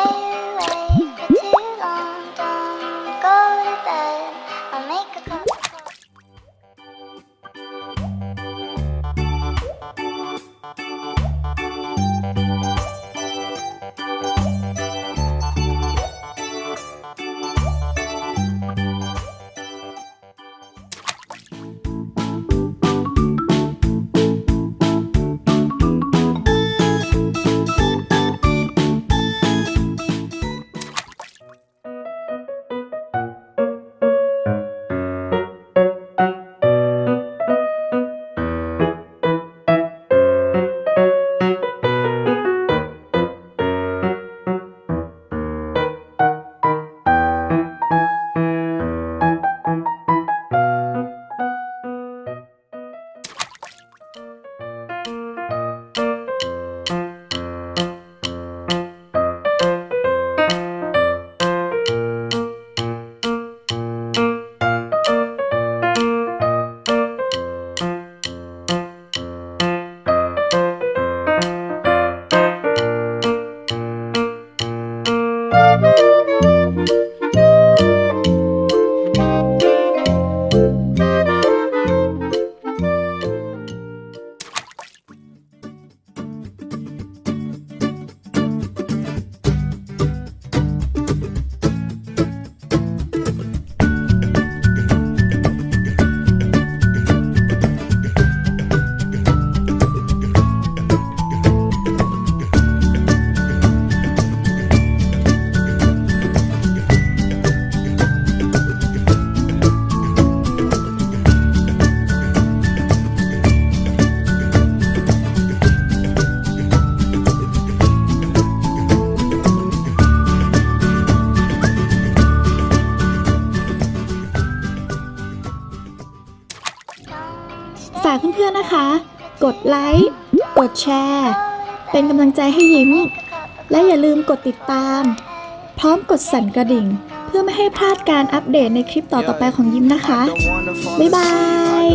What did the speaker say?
Oh! Música ากเพื่อนๆนะคะ กดไลค์ กดแชร์ เป็นกำลังใจให้ยิ้ม และอย่าลืมกดติดตาม พร้อมกดสั่นกระดิ่ง เพื่อไม่ให้พลาดการอัปเดตในคลิปต่อๆไปของยิ้มนะคะ บ๊ายบาย